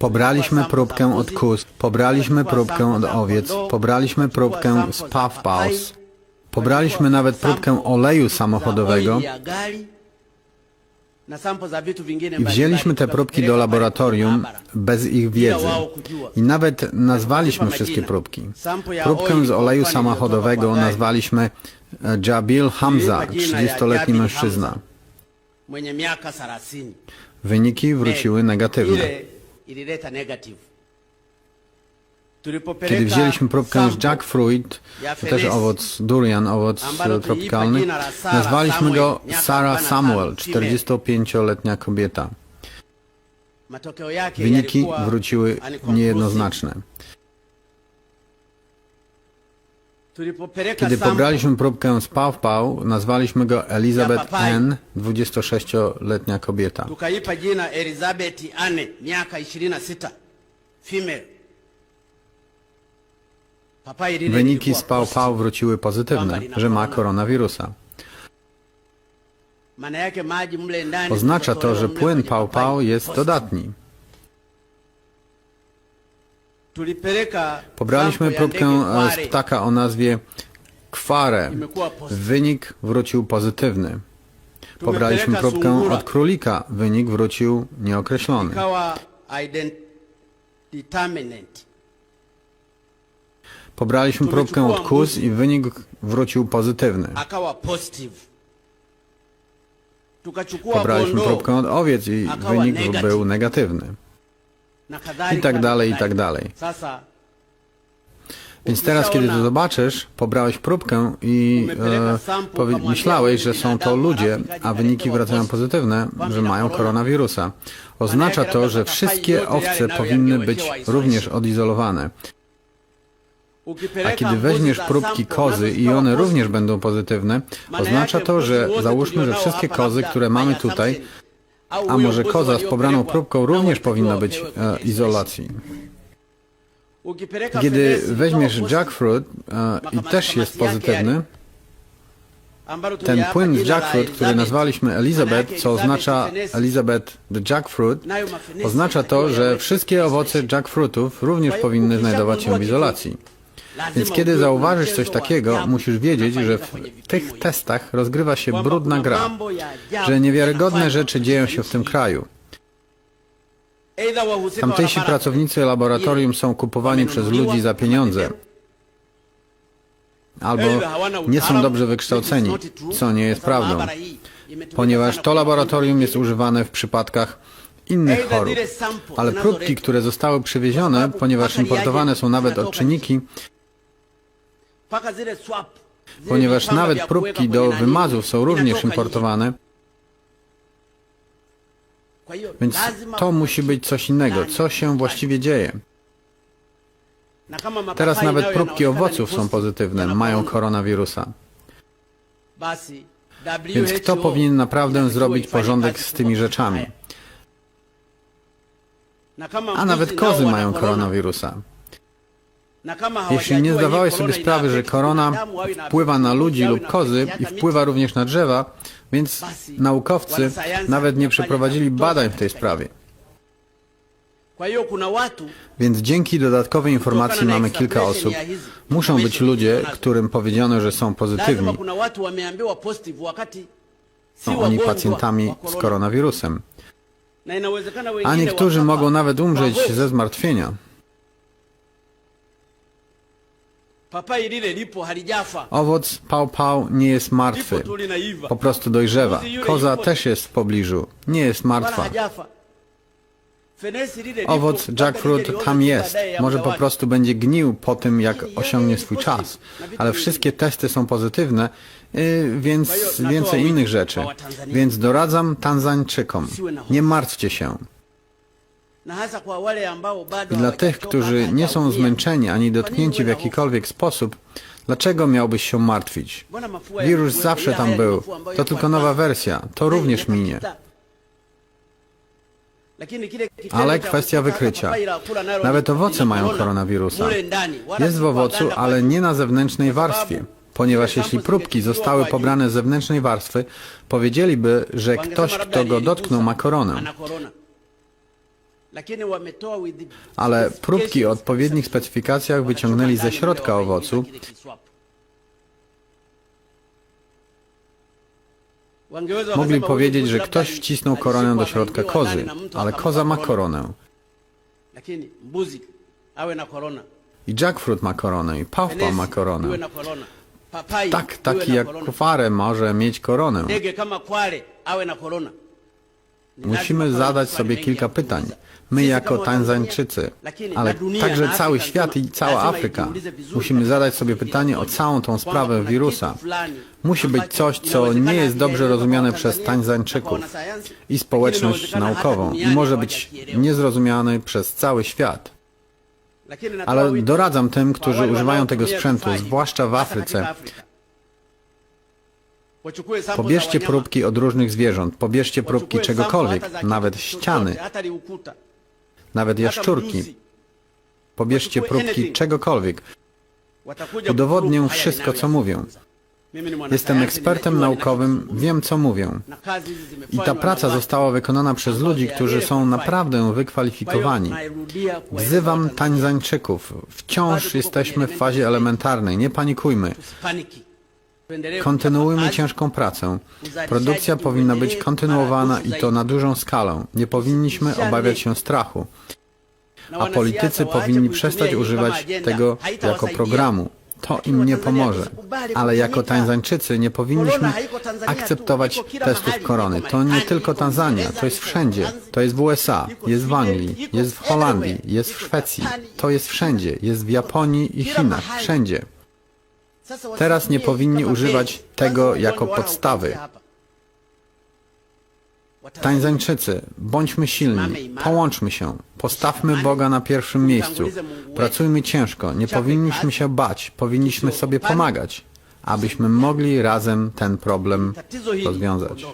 Pobraliśmy próbkę od kóz, pobraliśmy próbkę od owiec, pobraliśmy próbkę z puff paws, pobraliśmy nawet próbkę oleju samochodowego i wzięliśmy te próbki do laboratorium bez ich wiedzy. I nawet nazwaliśmy wszystkie próbki. Próbkę z oleju samochodowego nazwaliśmy e, Jabil Hamza, 30-letni mężczyzna. mwenye miaka 30 Wyniki wróciły negatywne. Ile ilileta negative. Kiedy wzięliśmy próbkę z jackfruit, to też owoc durian, owoc e, tropikalny, nazwaliśmy go Sarah 45 Samuel, female. 45-letnia kobieta. Wyniki wróciły niejednoznaczne. Kiedy pobraliśmy próbkę z Pau Pau, nazwaliśmy go Elizabeth. N., 26-letnia kobieta. tukaipa jina Elizabeth Anne miaka 26 female. Papai lile Wyniki z Pau. Pau wróciły pozytywne, że ma koronawirusa. Oznacza to, że płyn Pau Pau jest dodatni. Pobraliśmy próbkę e, z ptaka o nazwie kware. Wynik wrócił pozytywny. Pobraliśmy próbkę od królika. Wynik wrócił nieokreślony. Pobraliśmy próbkę od kóz i wynik wrócił pozytywny. Pobraliśmy próbkę od owiec i wynik był negatywny. I tak dalej, i tak dalej. Więc teraz, kiedy to zobaczysz, pobrałeś próbkę i e, myślałeś, że są to ludzie, a wyniki wracają pozytywne, że mają koronawirusa. Oznacza to, że wszystkie owce powinny być również odizolowane. A kiedy weźmiesz próbki kozy i one również będą pozytywne, oznacza to, że załóżmy, że wszystkie kozy, które mamy tutaj, a może koza z pobraną próbką również powinna być e, izolacji. Kiedy weźmiesz jackfruit e, i też jest pozytywny, ten płyn z jackfruit, który nazwaliśmy Elizabeth, co oznacza Elizabeth the jackfruit, oznacza to, że wszystkie owoce jackfruitów również powinny znajdować się w izolacji. Więc kiedy zauważysz coś takiego, musisz wiedzieć, że w tych testach rozgrywa się brudna gra, że niewiarygodne rzeczy dzieją się w tym kraju. Tamtejsi pracownicy laboratorium są kupowani przez ludzi za pieniądze. albo nie są dobrze wykształceni, co nie jest prawdą, ponieważ to laboratorium jest używane w przypadkach innych chorób. Ale próbki, które zostały przywiezione, ponieważ importowane są nawet odczynniki, ponieważ nawet próbki do wymazów są również importowane, więc to musi być coś innego. Co się właściwie dzieje? Teraz nawet próbki owoców są pozytywne, mają koronawirusa. Więc kto powinien naprawdę zrobić porządek z tymi rzeczami? A nawet kozy mają koronawirusa. Jeśli nie zdawałeś sobie sprawy, że korona wpływa na ludzi lub kozy i wpływa również na drzewa, więc naukowcy nawet nie przeprowadzili badań w tej sprawie. Więc dzięki dodatkowej informacji mamy kilka osób. Muszą być ludzie, którym powiedziano, że są pozytywni, są oni pacjentami z koronawirusem. A niektórzy mogą nawet umrzeć ze zmartwienia. Owoc pał pał nie jest martwy, po prostu dojrzewa. Koza też jest w pobliżu, nie jest martwa. Owoc jackfruit tam jest. Może po prostu będzie gnił po tym, jak osiągnie swój czas. Ale wszystkie testy są pozytywne, yy, więc więcej innych rzeczy. Więc doradzam Tanzańczykom, nie martwcie się. Dla tych, którzy nie są zmęczeni ani dotknięci w jakikolwiek sposób, dlaczego miałbyś się martwić? Wirus zawsze tam był. To tylko nowa wersja. To również minie. Ale kwestia wykrycia. Nawet owoce mają koronawirusa. Jest w owocu, ale nie na zewnętrznej warstwie. Ponieważ jeśli próbki zostały pobrane z zewnętrznej warstwy, powiedzieliby, że ktoś, kto go dotknął, ma koronę. Ale próbki o odpowiednich specyfikacjach wyciągnęli ze środka owocu, mogli powiedzieć, że ktoś wcisnął koronę do środka kozy, ale koza ma koronę. I jackfruit ma koronę, i Fenesi ma koronę. Tak, taki jak kware może mieć koronę. Musimy zadać sobie kilka pytań. My jako Tanzańczycy, ale także cały świat i cała Afryka. Musimy zadać sobie pytanie o całą tą sprawę wirusa. Musi być coś, co nie jest dobrze rozumiane przez wanasayansi, i społeczność naukową i może być niezrozumiany przez cały świat. Ale doradzam tym, którzy używają tego sprzętu, zwłaszcza w Afryce. katika Afryka. Wachukue sample za Pobierzcie próbki od różnych zwierząt, pobierzcie próbki czegokolwiek, nawet ściany, nawet jaszczurki. Pobierzcie próbki czegokolwiek. Udowodnię wszystko, co mówię. Jestem ekspertem naukowym, wiem co mówię. I ta praca została wykonana przez ludzi, którzy są naprawdę wykwalifikowani. Wzywam Tańzańczyków. Wciąż jesteśmy w fazie elementarnej, nie panikujmy. Kontynuujmy ciężką pracę. Produkcja powinna być kontynuowana i to na dużą skalę. Nie powinniśmy obawiać się strachu. A politycy powinni przestać używać tego jako programu. To im nie pomoże. Ale jako kufanyika. Tańzańczycy nie powinniśmy akceptować testów korony. To nie tylko Tanzania, to jest wszędzie. To jest w USA, jest w Anglii, jest w Holandii, jest w Szwecji. To jest wszędzie. Jest w Japonii i Chinach. Wszędzie. Teraz nie powinni używać tego jako podstawy. Tańzańczycy, bądźmy silni, połączmy się, postawmy Boga na pierwszym miejscu, pracujmy ciężko, nie powinniśmy się bać, powinniśmy sobie pomagać, abyśmy mogli razem ten problem rozwiązać.